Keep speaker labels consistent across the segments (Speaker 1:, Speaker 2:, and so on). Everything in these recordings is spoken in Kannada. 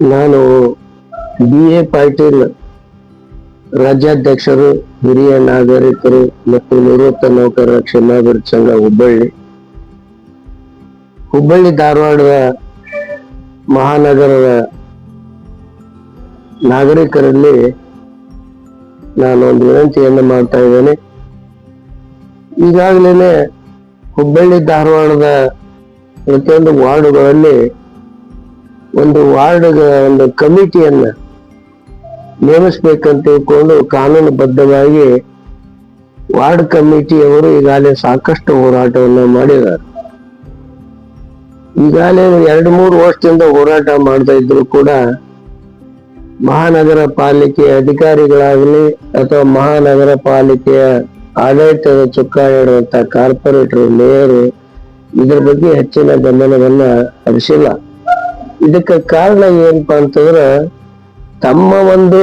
Speaker 1: ನಾನು ಬಿ ಎ ಪಾಟೀಲ್, ರಾಜ್ಯಾಧ್ಯಕ್ಷರು, ಹಿರಿಯ ನಾಗರಿಕರು ಮತ್ತು ನಿವೃತ್ತ ನೌಕರರ ಕ್ಷೇಮಾಭಿವೃದ್ಧಿ ಸಂಘ ಹುಬ್ಬಳ್ಳಿ. ಹುಬ್ಬಳ್ಳಿ ಧಾರವಾಡದ ಮಹಾನಗರದ ನಾಗರಿಕರಲ್ಲಿ ನಾನು ಒಂದು ವಿನಂತಿಯನ್ನು ಮಾಡ್ತಾ ಇದ್ದೇನೆ. ಈಗಾಗಲೇ ಹುಬ್ಬಳ್ಳಿ ಧಾರವಾಡದ ಪ್ರತಿಯೊಂದು ವಾರ್ಡುಗಳಲ್ಲಿ ಒಂದು ವಾರ್ಡ್ ಒಂದು ಕಮಿಟಿಯನ್ನ ನೇಮಿಸ್ಬೇಕಂತ ತಿಳ್ಕೊಂಡು ಕಾನೂನುಬದ್ಧವಾಗಿ ವಾರ್ಡ್ ಕಮಿಟಿಯವರು ಈಗಾಗಲೇ ಸಾಕಷ್ಟು ಹೋರಾಟವನ್ನು ಮಾಡಿದ್ದಾರೆ. ಈಗಾಗಲೇ ಎರಡು ಮೂರು ವರ್ಷದಿಂದ ಹೋರಾಟ ಮಾಡ್ತಾ ಇದ್ರು ಕೂಡ ಮಹಾನಗರ ಪಾಲಿಕೆ ಅಧಿಕಾರಿಗಳಾಗಲಿ ಅಥವಾ ಮಹಾನಗರ ಪಾಲಿಕೆಯ ಆಡಳಿತದ ಚುಕ್ಕಾಣಿ ಕಾರ್ಪೊರೇಟರ್, ಮೇಯರ್ ಇದರ ಬಗ್ಗೆ ಹೆಚ್ಚಿನ ಗಮನವನ್ನ ಹರಿಸಿಲ್ಲ. ಇದಕ್ಕೆ ಕಾರಣ ಏನಪ್ಪ ಅಂತಂದ್ರ, ತಮ್ಮ ಒಂದು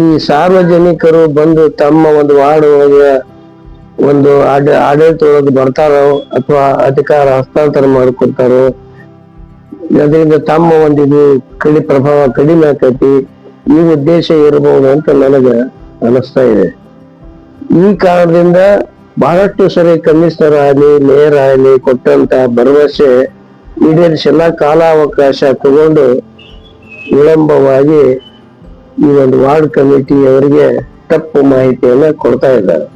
Speaker 1: ಈ ಸಾರ್ವಜನಿಕರು ಬಂದು ತಮ್ಮ ಒಂದು ವಾರ್ಡ್ ಒಳಗೆ ಒಂದು ಆಡ ಆಡಳಿತ ಒಳಗೆ ಬರ್ತಾರೋ ಅಥವಾ ಅಧಿಕಾರ ಹಸ್ತಾಂತರ ಮಾಡ್ಕೊಡ್ತಾರೋ, ಅದರಿಂದ ತಮ್ಮ ಒಂದು ಇದು ಕಡಿ, ಪ್ರಭಾವ ಕಡಿಮೆ ಆಕೈತಿ, ಈ ಉದ್ದೇಶ ಇರಬಹುದು ಅಂತ ನನಗೆ ಅನಿಸ್ತಾ ಇದೆ. ಈ ಕಾರಣದಿಂದ ಬಹಳಷ್ಟು ಸರಿ ಕಮಿಷನರ್ ಆಗಲಿ ಮೇಯರ್ ಆಗಲಿ ಕೊಟ್ಟಂತ ಭರವಸೆ ಈಡೇರಿಸೆಲ್ಲ ಕಾಲಾವಕಾಶ ತಗೊಂಡು ವಿಳಂಬವಾಗಿ ಈ ಒಂದು ವಾರ್ಡ್ ಕಮಿಟಿ ಅವರಿಗೆ ತಪ್ಪು ಮಾಹಿತಿಯನ್ನ ಕೊಡ್ತಾ ಇದ್ದಾರೆ.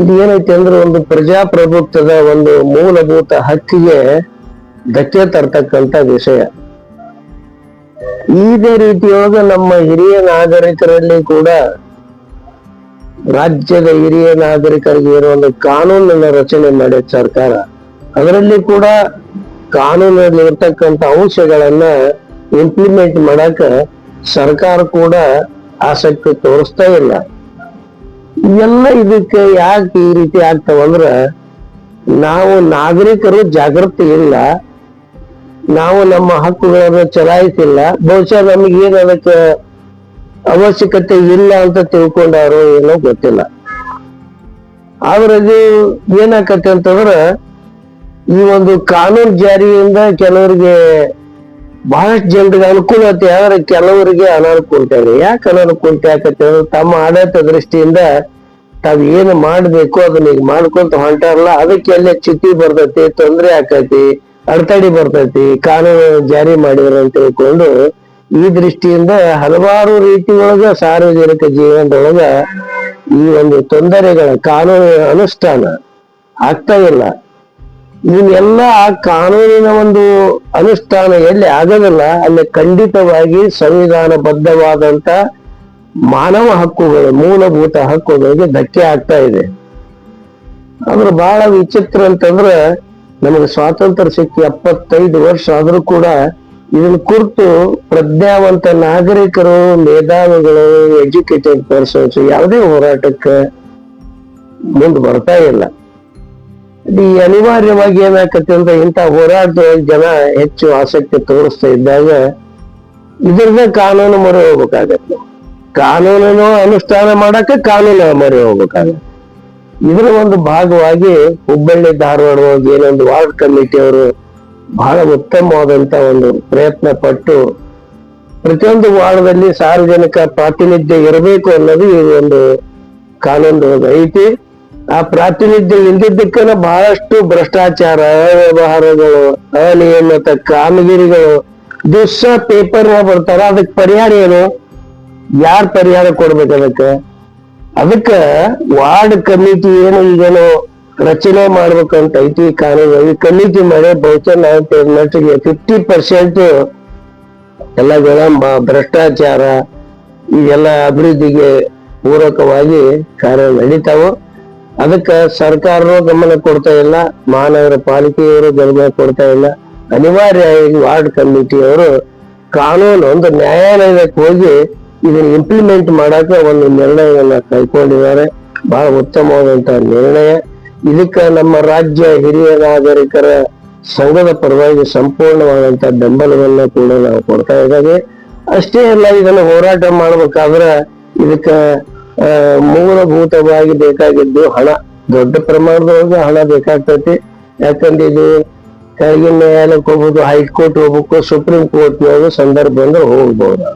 Speaker 1: ಇದು ಏನೈತೆ ಅಂದ್ರೆ ಒಂದು ಪ್ರಜಾಪ್ರಭುತ್ವದ ಒಂದು ಮೂಲಭೂತ ಹಕ್ಕಿಗೆ ಧಕ್ಕೆ ತರ್ತಕ್ಕಂತ ವಿಷಯ. ಇದೇ ರೀತಿಯೊಳಗ ನಮ್ಮ ಹಿರಿಯ ನಾಗರಿಕರಲ್ಲಿ ಕೂಡ ರಾಜ್ಯದ ಹಿರಿಯ ನಾಗರಿಕರಿಗೆ ಒಂದು ಕಾನೂನನ್ನ ರಚನೆ ಮಾಡಿದ ಸರ್ಕಾರ. ಅದರಲ್ಲಿ ಕೂಡ ಕಾನೂನಲ್ಲಿ ಇರ್ತಕ್ಕಂಥ ಅಂಶಗಳನ್ನ ಇಂಪ್ಲಿಮೆಂಟ್ ಮಾಡಕ ಸರ್ಕಾರ ಕೂಡ ಆಸಕ್ತಿ ತೋರಿಸ್ತಾ ಇಲ್ಲ. ಇವೆಲ್ಲ ಇದಕ್ಕೆ ಯಾಕೆ ಈ ರೀತಿ ಆಗ್ತಾವಂದ್ರ ನಾವು ನಾಗರಿಕರು ಜಾಗೃತಿ ಇಲ್ಲ. ನಾವು ನಮ್ಮ ಹಕ್ಕುಗಳನ್ನು ಚಲಾಯಿಸಿಲ್ಲ. ಬಹುಶಃ ನಮಗೇನು ಅದಕ್ಕೆ ಅವಶ್ಯಕತೆ ಇಲ್ಲ ಅಂತ ತಿಳ್ಕೊಂಡಾರೋ ಏನೋ ಗೊತ್ತಿಲ್ಲ. ಆದ್ರೆ ಅದು ಏನಾಕತ್ತೆ ಅಂತಂದ್ರ ಈ ಒಂದು ಕಾನೂನು ಜಾರಿಯಿಂದ ಕೆಲವರಿಗೆ ಬಹಳಷ್ಟು ಜನರಿಗೆ ಅನುಕೂಲತೆ ಆದ್ರೆ ಕೆಲವರಿಗೆ ಅನಾನುಕೂಲತೆ ಇದೆ ಯಾಕೆ ಅನಾನುಕೂಲತೆ ಅಂದ್ರೆ ತಮ್ಮ ಆಡಳಿತ ದೃಷ್ಟಿಯಿಂದ ತಾವ್ ಏನು ಮಾಡ್ಬೇಕು ಅದನ್ನ ಈಗ ಮಾಡ್ಕೊಂತ ಹೊಂಟಾರಲ್ಲ, ಅದಕ್ಕೆ ಎಲ್ಲ ಚ್ಯುತಿ ಬರ್ತೈತಿ, ತೊಂದರೆ ಆಕೈತಿ, ಅಡ್ತಡಿ ಬರ್ತೈತಿ, ಕಾನೂನು ಜಾರಿ ಮಾಡಿದ್ರು ಅಂತ ತಿಳ್ಕೊಂಡು ಈ ದೃಷ್ಟಿಯಿಂದ ಹಲವಾರು ರೀತಿ ಒಳಗ ಸಾರ್ವಜನಿಕ ಜೀವನದೊಳಗ ಈ ಒಂದು ತೊಂದರೆಗಳ ಕಾನೂನು ಅನುಷ್ಠಾನ ಆಗ್ತಾ ಇಲ್ಲ. ಇವನ್ನೆಲ್ಲ ಕಾನೂನಿನ ಒಂದು ಅನುಷ್ಠಾನ ಎಲ್ಲಿ ಆಗೋದಿಲ್ಲ, ಅಲ್ಲಿ ಖಂಡಿತವಾಗಿ ಸಂವಿಧಾನಬದ್ಧವಾದಂತ ಮಾನವ ಹಕ್ಕುಗಳು, ಮೂಲಭೂತ ಹಕ್ಕುಗಳಿಗೆ ಧಕ್ಕೆ ಆಗ್ತಾ ಇದೆ. ಆದ್ರೆ ಬಹಳ ವಿಚಿತ್ರ ಅಂತಂದ್ರೆ ನಮಗೆ ಸ್ವಾತಂತ್ರ್ಯ ಸಿಕ್ಕಿ ಎಪ್ಪತ್ತೈದು ವರ್ಷ ಆದ್ರೂ ಕೂಡ ಇದನ್ನ ಕುರಿತು ಪ್ರಜ್ಞಾವಂತ ನಾಗರಿಕರು, ಮೇಧಾವಿಗಳು, ಎಜುಕೇಟೆಡ್ ಪರ್ಸನ್ಸ್ ಯಾವುದೇ ಹೋರಾಟಕ್ಕೆ ಮುಂದೆ ಬರ್ತಾ ಇಲ್ಲ. ಈ ಅನಿವಾರ್ಯವಾಗಿ ಏನಾಗತ್ತೆ ಅಂದ್ರೆ ಇಂಥ ಹೋರಾಟದೊಳಗೆ ಜನ ಹೆಚ್ಚು ಆಸಕ್ತಿ ತೋರಿಸ್ತಾ ಇದ್ದಾಗ ಇದರಿಂದ ಕಾನೂನು ಮೊರೆ ಹೋಗ್ಬೇಕಾಗತ್ತೆ ಕಾನೂನನ್ನು ಅನುಷ್ಠಾನ ಮಾಡಕ್ಕೆ ಕಾನೂನು ಮೊರೆ ಹೋಗ್ಬೇಕಾಗತ್ತೆ ಇದರ ಒಂದು ಭಾಗವಾಗಿ ಹುಬ್ಬಳ್ಳಿ ಧಾರವಾಡ ಏನೊಂದು ವಾರ್ಡ್ ಕಮಿಟಿ ಅವರು ಬಹಳ ಉತ್ತಮವಾದಂತ ಒಂದು ಪ್ರಯತ್ನ ಪಟ್ಟು ಪ್ರತಿಯೊಂದು ವಾರ್ಡದಲ್ಲಿ ಸಾರ್ವಜನಿಕ ಪ್ರಾತಿನಿಧ್ಯ ಇರಬೇಕು ಅನ್ನೋದು ಈ ಒಂದು ಕಾನೂನು ಐತಿ. ಆ ಪ್ರಾತಿನಿಧ್ಯ ಇಲ್ದಿದ್ದಕ್ಕನ ಬಹಳಷ್ಟು ಭ್ರಷ್ಟಾಚಾರ, ಅವ್ಯವಹಾರಗಳು ಅನಿಯಮಿತ ಕಾಮಗಿರಿಗಳು, ದಿವಸ ಪೇಪರ್ ಬರ್ತಾರ. ಅದಕ್ಕೆ ಪರಿಹಾರ ಏನು? ಯಾರ್ ಪರಿಹಾರ ಕೊಡ್ಬೇಕು ಅದಕ್ಕೆ? ಅದಕ್ಕ ವಾರ್ಡ್ ಕಮಿಟಿ ಏನು ಈಗೇನು ರಚನೆ ಮಾಡ್ಬೇಕಂತ ಐತಿ ಕಾನೂನು. ಈ ಕಮಿಟಿ ಮಾಡಿ ಬಹುಶಃ ನಾವು ಮಟ್ಟಿಗೆ ಫಿಫ್ಟಿ ಪರ್ಸೆಂಟ್ ಎಲ್ಲ ಜನ ಭ್ರಷ್ಟಾಚಾರ ಈಗೆಲ್ಲ ಅಭಿವೃದ್ಧಿಗೆ ಪೂರಕವಾಗಿ ಕಾರ್ಯ ನಡೀತಾವು. ಅದಕ್ಕೆ ಸರ್ಕಾರರು ಗಮನ ಕೊಡ್ತಾ ಇಲ್ಲ ಮಹಾನಗರ ಪಾಲಿಕೆಯವರು ಗಮನ ಕೊಡ್ತಾ ಇಲ್ಲ. ಅನಿವಾರ್ಯವಾಗಿ ವಾರ್ಡ್ ಕಮಿಟಿಯವರು ಕಾನೂನು, ಒಂದು ನ್ಯಾಯಾಲಯಕ್ಕೆ ಹೋಗಿ ಇದನ್ನ ಇಂಪ್ಲಿಮೆಂಟ್ ಮಾಡಕ್ಕೆ ಒಂದು ನಿರ್ಣಯವನ್ನ ಕೈಕೊಂಡಿದ್ದಾರೆ. ಬಹಳ ಉತ್ತಮವಾದಂತಹ ನಿರ್ಣಯ. ಇದಕ್ಕೆ ನಮ್ಮ ರಾಜ್ಯ ಹಿರಿಯ ನಾಗರಿಕರ ಸಂಘದ ಪರವಾಗಿ ಸಂಪೂರ್ಣವಾದಂತ ಬೆಂಬಲವನ್ನ ಕೂಡ ನಾವು ಕೊಡ್ತಾ ಇದ್ದೇವೆ. ಅಷ್ಟೇ ಅಲ್ಲ, ಇದನ್ನ ಹೋರಾಟ ಮಾಡ್ಬೇಕಾದ್ರೆ ಇದಕ್ಕ ಮೂಲಭೂತವಾಗಿ ಬೇಕಾಗಿದ್ದು ಹಣ. ದೊಡ್ಡ ಪ್ರಮಾಣದೊಳಗೆ ಹಣ ಬೇಕಾಗ್ತೈತಿ. ಯಾಕಂದ್ರೆ ಇದು ಕೆಳಗಿನ ನ್ಯಾಯಾಲಯಕ್ಕೆ ಹೋಗ್ಬೋದು, ಹೈಕೋರ್ಟ್ ಹೋಗ್ಬೇಕು, ಸುಪ್ರೀಂ ಕೋರ್ಟ್ ಹೋಗೋ ಸಂದರ್ಭ ಅಂದ್ರೆ ಹೋಗ್ಬೋದು.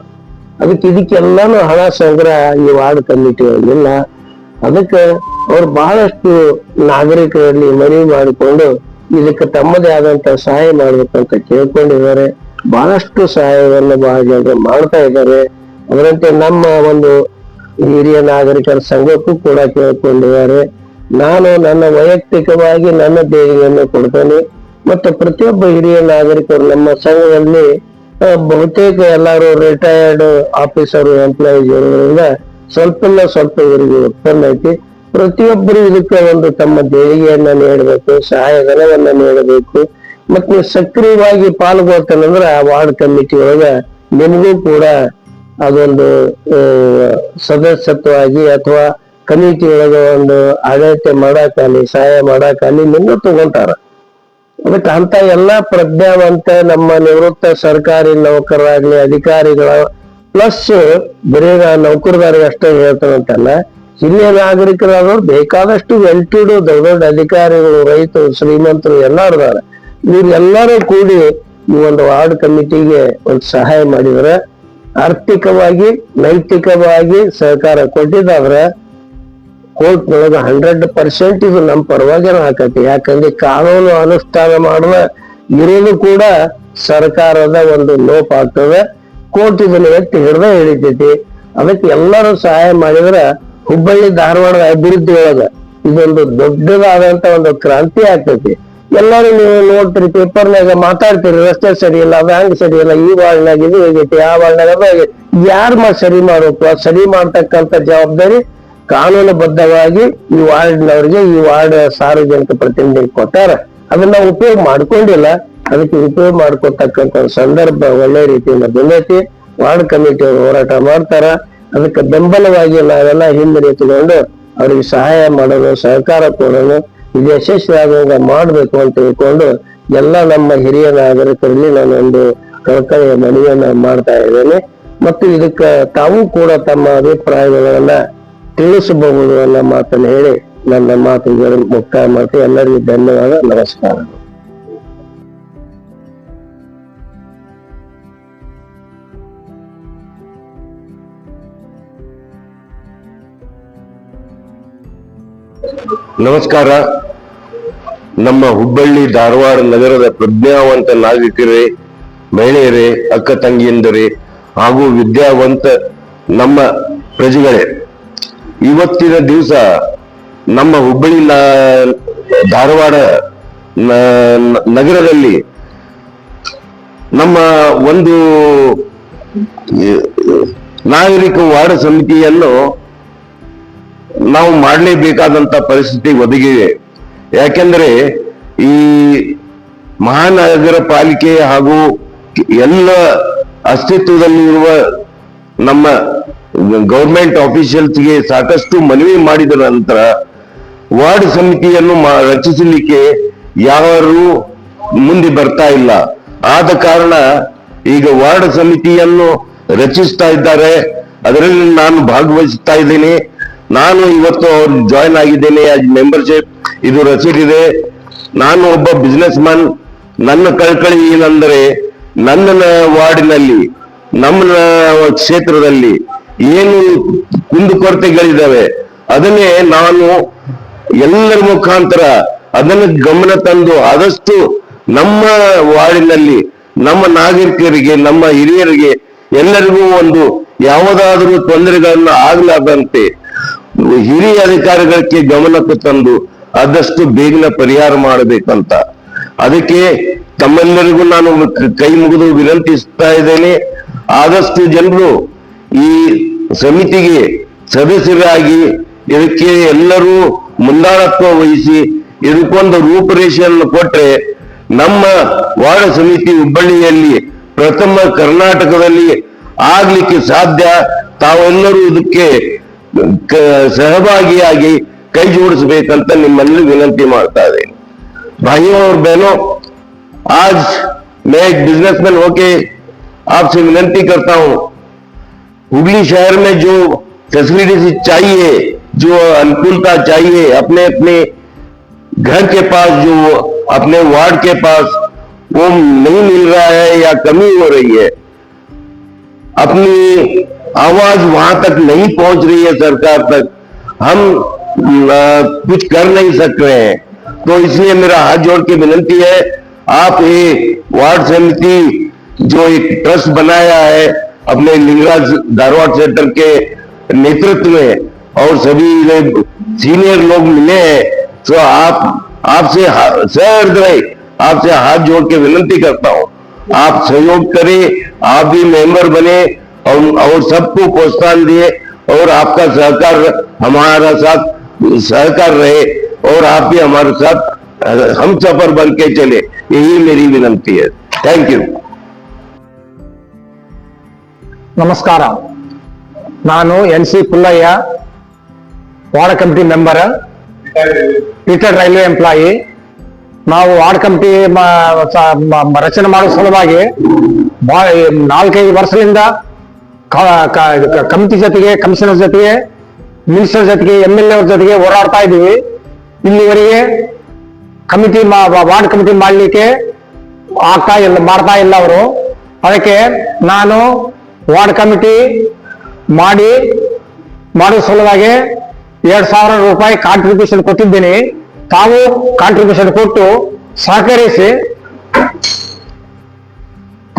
Speaker 1: ಅದಕ್ಕೆ ಇದಕ್ಕೆಲ್ಲಾನು ಹಣ ಸಂಗ್ರಹ ಈ ವಾರ್ಡ್ ಕಮಿಟಿ ಇಲ್ಲ ಅದಕ್ಕೆ ಅವ್ರು ಬಹಳಷ್ಟು ನಾಗರಿಕರಲ್ಲಿ ಮನವಿ ಮಾಡಿಕೊಂಡು ಇದಕ್ಕೆ ತಮ್ಮದೇ ಆದಂತ ಸಹಾಯ ಮಾಡ್ಬೇಕಂತ ಕೇಳ್ಕೊಂಡಿದ್ದಾರೆ. ಬಹಳಷ್ಟು ಸಹಾಯವನ್ನು ಬಹಳ ಜನರು ಮಾಡ್ತಾ ಇದ್ದಾರೆ. ಅದರಂತೆ ನಮ್ಮ ಒಂದು ಹಿರಿಯ ನಾಗರಿಕರ ಸಂಘಕ್ಕೂ ಕೂಡ ಕೇಳಿಕೊಂಡಿದ್ದಾರೆ. ನಾನು ನನ್ನ ವೈಯಕ್ತಿಕವಾಗಿ ನನ್ನ ದೇಣಿಗೆಯನ್ನು ಕೊಡ್ತೇನೆ. ಮತ್ತು ಪ್ರತಿಯೊಬ್ಬ ಹಿರಿಯ ನಾಗರಿಕರು ನಮ್ಮ ಸಂಘದಲ್ಲಿ ಬಹುತೇಕ ಎಲ್ಲರೂ ರಿಟೈರ್ಡ್ ಆಫೀಸರ್ ಎಂಪ್ಲಾಯೀಸ್ ಇರೋದ್ರಿಂದ ಸ್ವಲ್ಪಲ್ಲ ಸ್ವಲ್ಪ ಇವರಿಗೆ ಉತ್ಪನ್ನ ಐತಿ. ಪ್ರತಿಯೊಬ್ಬರು ಇದಕ್ಕೆ ಒಂದು ತಮ್ಮ ದೇಣಿಗೆಯನ್ನ ನೀಡಬೇಕು, ಸಹಾಯಧನವನ್ನ ನೀಡಬೇಕು. ಮತ್ತೆ ಸಕ್ರಿಯವಾಗಿ ಪಾಲ್ಗೊಳ್ತಾನಂದ್ರ ಆ ವಾರ್ಡ್ ಕಮಿಟಿ ಒಳಗ ನಿಮಗೂ ಕೂಡ ಅದೊಂದು ಸದಸ್ಯತ್ವವಾಗಿ ಅಥವಾ ಕಮಿಟಿ ಒಳಗ ಒಂದು ಆಡಳಿತ ಮಾಡಾಕಲಿ ಸಹಾಯ ಮಾಡಾಕಲಿ ನಿನ್ನ ತಗೊಂತಾರ ಅದಕ್ಕೆ ಅಂತ ಎಲ್ಲಾ ಪ್ರಜ್ಞಾವಂತ ನಮ್ಮ ನಿವೃತ್ತ ಸರ್ಕಾರಿ ನೌಕರರಾಗ್ಲಿ, ಅಧಿಕಾರಿಗಳ ಪ್ಲಸ್ ಬರೀ ನೌಕರದಾರಿಗೆ ಅಷ್ಟೇ ಹೇಳ್ತಾರಂತಲ್ಲ ಹಿರಿಯ ನಾಗರಿಕರಾದವ್ರು ಬೇಕಾದಷ್ಟು ವೆಲ್ಟಿಡು ದೊಡ್ಡ ದೊಡ್ಡ ಅಧಿಕಾರಿಗಳು, ರೈತರು, ಶ್ರೀಮಂತರು ಎಲ್ಲಾರು ಇವ್ರೆಲ್ಲರೂ ಕೂಡಿ ಈ ಒಂದು ವಾರ್ಡ್ ಕಮಿಟಿಗೆ ಒಂದು ಸಹಾಯ ಮಾಡಿದ್ರೆ ಆರ್ಥಿಕವಾಗಿ, ನೈತಿಕವಾಗಿ ಸಹಕಾರ ಕೊಟ್ಟಿದ್ದಾದ್ರೆ ಕೋರ್ಟ್ ನೊಳಗೆ ಹಂಡ್ರೆಡ್ ಪರ್ಸೆಂಟ್ ಇದು ನಮ್ಮ ಪರವಾಗಿನ ಹಾಕತಿ ಯಾಕಂದ್ರೆ ಕಾನೂನು ಅನುಷ್ಠಾನ ಮಾಡುವ ಇರೋದು ಕೂಡ ಸರ್ಕಾರದ ಒಂದು ಲೋಪ ಆಗ್ತದೆ. ಕೋರ್ಟ್ ಇದನ್ನ ಎತ್ತಿ ಹಿಡ್ದ ಹಿಡಿತೈತಿ. ಅದಕ್ಕೆ ಎಲ್ಲರೂ ಸಹಾಯ ಮಾಡಿದ್ರೆ ಹುಬ್ಬಳ್ಳಿ ಧಾರವಾಡದ ಅಭಿವೃದ್ಧಿ ಒಳಗ ಇದೊಂದು ದೊಡ್ಡದಾದಂತ ಒಂದು ಕ್ರಾಂತಿ ಆಗ್ತೈತಿ. ಎಲ್ಲರೂ ನೀವು ನೋಡ್ತೀರಿ ಪೇಪರ್ನಾಗ ಮಾತಾಡ್ತೀರಿ, ರಸ್ತೆ ಸರಿ ಇಲ್ಲ ಹಂಗ್ ಸರಿ ಇಲ್ಲ, ಈ ವಾರ್ಡ್ನಾಗ ಇದು ಹೇಗೈತಿ, ಆ ವಾರ್ಡ್ನಾಗ ಅದು ಯಾರು ಮಾ ಸರಿ ಮಾಡಬೇಕು, ಆ ಸರಿ ಮಾಡ್ತಕ್ಕಂತ ಜವಾಬ್ದಾರಿ ಕಾನೂನುಬದ್ಧವಾಗಿ ಈ ವಾರ್ಡ್ನವ್ರಿಗೆ, ಈ ವಾರ್ಡ್ ಸಾರ್ವಜನಿಕ ಪ್ರತಿನಿಧಿ ಕೊಟ್ಟಾರ. ಅದನ್ನ ಉಪಯೋಗ ಮಾಡ್ಕೊಂಡಿಲ್ಲ. ಅದಕ್ಕೆ ಉಪಯೋಗ ಮಾಡ್ಕೊತಕ್ಕಂತ ಸಂದರ್ಭ ಒಳ್ಳೆ ರೀತಿಯಿಂದ ಬಂದೈತಿ. ವಾರ್ಡ್ ಕಮಿಟಿ ಹೋರಾಟ ಮಾಡ್ತಾರ. ಅದಕ್ಕೆ ಬೆಂಬಲವಾಗಿ ನಾವೆಲ್ಲ ಹಿಂದೆ ನಿಂತುಕೊಂಡು ಅವ್ರಿಗೆ ಸಹಾಯ ಮಾಡೋದು ಸಹಕಾರ ಕೊಡೋದು ಇದು ಯಶಸ್ವಿಯಾಗುವಾಗ ಮಾಡಬೇಕು ಅಂತ ತಿಳ್ಕೊಂಡು ಎಲ್ಲ ನಮ್ಮ ಹಿರಿಯ ನಾಗರಿಕರಲ್ಲಿ ನಾನೊಂದು ಕಳಕಳಿಯ ಮನವಿಯನ್ನ ಮಾಡ್ತಾ ಇದ್ದೇನೆ. ಮತ್ತು ಇದಕ್ಕ ತಾವು ಕೂಡ ತಮ್ಮ ಅಭಿಪ್ರಾಯಗಳನ್ನ ತಿಳಿಸಬಹುದು ಅನ್ನೋ ಮಾತನ್ನು ಹೇಳಿ ನನ್ನ ಮಾತುಗಳು ಮುಕ್ತಾಯ ಮಾಡ್ತೀನಿ. ಎಲ್ಲರಿಗೂ ಧನ್ಯವಾದ. ನಮಸ್ಕಾರ.
Speaker 2: ನಮಸ್ಕಾರ. ನಮ್ಮ ಹುಬ್ಬಳ್ಳಿ ಧಾರವಾಡ ನಗರದ ಪ್ರಜ್ಞಾವಂತ ನಾಗರಿಕರೇ, ಮಹಿಳೆಯರೇ, ಅಕ್ಕ ತಂಗಿಯಂದರೇ ಹಾಗೂ ವಿದ್ಯಾವಂತ ನಮ್ಮ ಪ್ರಜೆಗಳೇ, ಇವತ್ತಿನ ದಿವಸ ನಮ್ಮ ಹುಬ್ಬಳ್ಳಿ ಧಾರವಾಡ ನಗರದಲ್ಲಿ ನಮ್ಮ ಒಂದು ನಾಗರಿಕ ವಾರ್ಡ್ ಸಮಿತಿಯನ್ನು ನಾವು ಮಾಡಲೇಬೇಕಾದಂತ ಪರಿಸ್ಥಿತಿ ಒದಗಿದೆ. ಯಾಕೆಂದ್ರೆ ಈ ಮಹಾನಗರ ಪಾಲಿಕೆ ಹಾಗೂ ಎಲ್ಲ ಅಸ್ತಿತ್ವದಲ್ಲಿರುವ ನಮ್ಮ ಗೌರ್ಮೆಂಟ್ ಆಫೀಷಿಯಲ್ಸ್ಗೆ ಸಾಕಷ್ಟು ಮನವಿ ಮಾಡಿದ ನಂತರ ವಾರ್ಡ್ ಸಮಿತಿಯನ್ನು ರಚಿಸಲಿಕ್ಕೆ ಯಾರು ಮುಂದೆ ಬರ್ತಾ ಇಲ್ಲ. ಆದ ಕಾರಣ ಈಗ ವಾರ್ಡ್ ಸಮಿತಿಯನ್ನು ರಚಿಸ್ತಾ ಇದ್ದಾರೆ. ಅದರಲ್ಲಿ ನಾನು ಭಾಗವಹಿಸ್ತಾ ಇದ್ದೇನೆ. ನಾನು ಇವತ್ತು ಅವ್ರು ಜಾಯಿನ್ ಆಗಿದ್ದೇನೆ ಮೆಂಬರ್ಶಿಪ್ ಇದು ರಸೀದ್ ಇದೆ. ನಾನು ಒಬ್ಬ ಬಿಸ್ನೆಸ್ ಮ್ಯಾನ್ ನನ್ನ ಕಳ್ಕಳಿ ಏನಂದ್ರೆ ನನ್ನ ವಾರ್ಡಿನಲ್ಲಿ ನಮ್ಮ ಕ್ಷೇತ್ರದಲ್ಲಿ ಏನು ಕುಂದುಕೊರತೆಗಳಿದ್ದಾವೆ, ಅದನ್ನೇ ನಾನು ಎಲ್ಲರ ಮುಖಾಂತರ ಅದನ್ನು ಗಮನ ತಂದು ಆದಷ್ಟು ನಮ್ಮ ವಾರ್ಡಿನಲ್ಲಿ, ನಮ್ಮ ನಾಗರಿಕರಿಗೆ, ನಮ್ಮ ಹಿರಿಯರಿಗೆ ಎಲ್ಲರಿಗೂ ಒಂದು ಯಾವುದಾದರೂ ತೊಂದರೆಗಳನ್ನು ಆಗಲಾರ್ದಂತೆ ಹಿರಿಯ ಅಧಿಕಾರಿಗಳಿಗೆ ಗಮನಕ್ಕೆ ತಂದು ಆದಷ್ಟು ಬೇಗನೆ ಪರಿಹಾರ ಮಾಡಬೇಕಂತ. ಅದಕ್ಕೆ ತಮ್ಮೆಲ್ಲರಿಗೂ ನಾನು ಕೈ ಮುಗಿದು ವಿನಂತಿಸ್ತಾ ಇದ್ದೇನೆ. ಆದಷ್ಟು ಜನರು ಈ ಸಮಿತಿಗೆ ಸದಸ್ಯರಾಗಿ ಇದಕ್ಕೆ ಎಲ್ಲರೂ ಮುಂದಾಳತ್ವ ವಹಿಸಿ ಇದಕ್ಕೊಂದು ರೂಪುರೇಷೆಯನ್ನು ಕೊಟ್ಟರೆ ನಮ್ಮ ವಾರ್ಡ್ ಸಮಿತಿ ಹುಬ್ಬಳ್ಳಿಯಲ್ಲಿ ಪ್ರಥಮ ಕರ್ನಾಟಕದಲ್ಲಿ ಆಗ್ಲಿಕ್ಕೆ ಸಾಧ್ಯ. ತಾವೆಲ್ಲರೂ ಇದಕ್ಕೆ ಸಹಭಾಗಿಯಾಗಿ ಕೈ ಜೋಡಿಸಬೇಕಂತ ನಿಮ್ಮಲ್ಲಿ ವಿನಂತಿ ಮಾಡ್ತಾ ಇದ್ದೇನೆ भाइयों और बहनों आज मैं एक बिजनेसमैन होके आपसे विनंती करता हूं हुगली शहर में जो फैसिलिटीज चाहिए जो अनुकूलता चाहिए अपने अपने घर के पास जो अपने वार्ड के पास वो नहीं मिल रहा है या कमी हो रही है अपनी आवाज़ वहाँ तक नहीं पहुँच रही है सरकार तक। हम कुछ कर नहीं सक रहे हैं। तो इसलिए मेरा हाथ जोड़ के विनंती है, आप ये वार्ड समिति जो एक ट्रस्ट बनाया है, अपने लिंगराज धारवाड़ सेंटर के नेतृत्व में, और सभी सीनियर लोग मिले हैं तो आप, आपसे सहृदय आपसे हाथ जोड़ के विनंती करता हूँ। आप सहयोग करें, आप भी मेंबर बने और, और सबको प्रोत्साहन दिए और आपका सहकार हमारा साथ सहकार रहे और आप भी हमारे साथ अ, हम सफर बन के चले यही मेरी विनंती है थैंक यू
Speaker 3: ನಮಸ್ಕಾರ ನಾನು N C Pullaiah ward committee member retired railway employee ನಾವು ವಾರ್ಡ್ ಕಮಿಟಿ ರಚನೆ ಮಾಡುವ ಸಲುವಾಗಿ ಬಾ- ಈ ನಾಲ್ಕೈದು ವರ್ಷದಿಂದ ಕಮಿಟಿ ಜೊತೆಗೆ, ಕಮಿಷನರ್ ಜೊತೆಗೆ, ಮಿನಿಸ್ಟರ್ ಜೊತೆಗೆ ಎಂ ಎಲ್ ಎ ಜೊತೆಗೆ ಹೋರಾಡ್ತಾ ಇದ್ದೀವಿ. ಇಲ್ಲಿವರೆಗೆ ಕಮಿಟಿ ವಾರ್ಡ್ ಕಮಿಟಿ ಮಾಡಲಿಕ್ಕೆ ಆಗ್ತಾ ಇಲ್ಲ, ಮಾಡ್ತಾ ಇಲ್ಲ ಅವರು. ಅದಕ್ಕೆ ನಾನು ವಾರ್ಡ್ ಕಮಿಟಿ ಮಾಡಿ ಮಾಡುವ ಸಲುವಾಗಿ ಎರಡ್ ಸಾವಿರ ರೂಪಾಯಿ ಕಾಂಟ್ರಿಬ್ಯೂಷನ್ ಕೊಟ್ಟಿದ್ದೀನಿ. ತಾವು ಕಾಂಟ್ರಿಬ್ಯೂಷನ್ ಕೊಟ್ಟು ಸಹಕರಿಸಿ,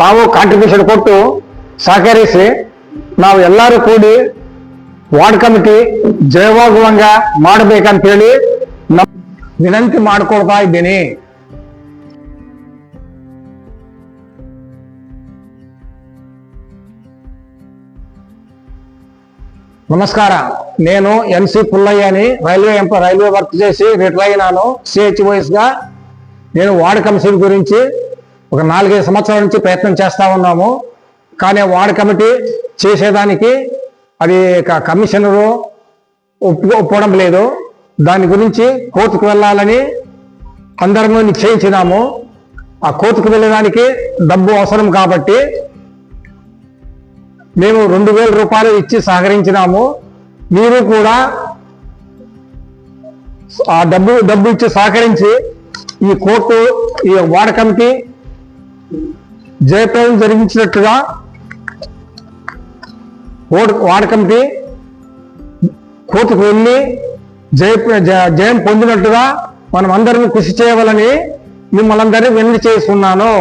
Speaker 3: ತಾವು ಕಾಂಟ್ರಿಬ್ಯೂಷನ್ ಕೊಟ್ಟು ಸಹಕರಿಸಿ ನಾವು ಎಲ್ಲರೂ ಕೂಡಿ ವಾರ್ಡ್ ಕಮಿಟಿ ಜಯವಾಗುವಂಗ ಮಾಡಬೇಕಂತೇಳಿ ನಮ್ ವಿನಂತಿ ಮಾಡ್ಕೊಳ್ತಾ ಇದ್ದೀನಿ నమస్కార నేను ఎన్సి పుల్లయ్య అని రైల్వే ఎంప- రైల్వే వర్క్ చేసి రిటైర్ అయినాను సిహెచ్ వైస్ గా నేను వార్డ్ కమిషన్ గురించి ఒక నాలుగైదు సంవత్సరాల నుంచి ప్రయత్నం చేస్తా ఉన్నాము కానీ వార్డు కమిటీ చేసేదానికి అది కమిషనరు ఒప్పు ఒప్పుకోవడం లేదు. దాని గురించి కోర్టుకు వెళ్ళాలని అందరము నిశ్చయించినాము. ఆ కోర్టుకు వెళ్ళడానికి డబ్బు అవసరం కాబట్టి మేము రెండు వేల రూపాయలు ఇచ్చి సహకరించినాము. మీరు కూడా ఆ డబ్బు డబ్బు ఇచ్చి సహకరించి ఈ కోర్టు ఈ వార్డ్ కమిటీ జయప్రదం జరిగించినట్టుగా ఓడ వార్డ్ కోతకు కోర్టుకు వెళ్ళి జయ జ- జయం పొందినట్టుగా మనం అందరం కృషి చేయవాలని మిమ్మల్ని అందరినీ విన్నతి చేస్తున్నాను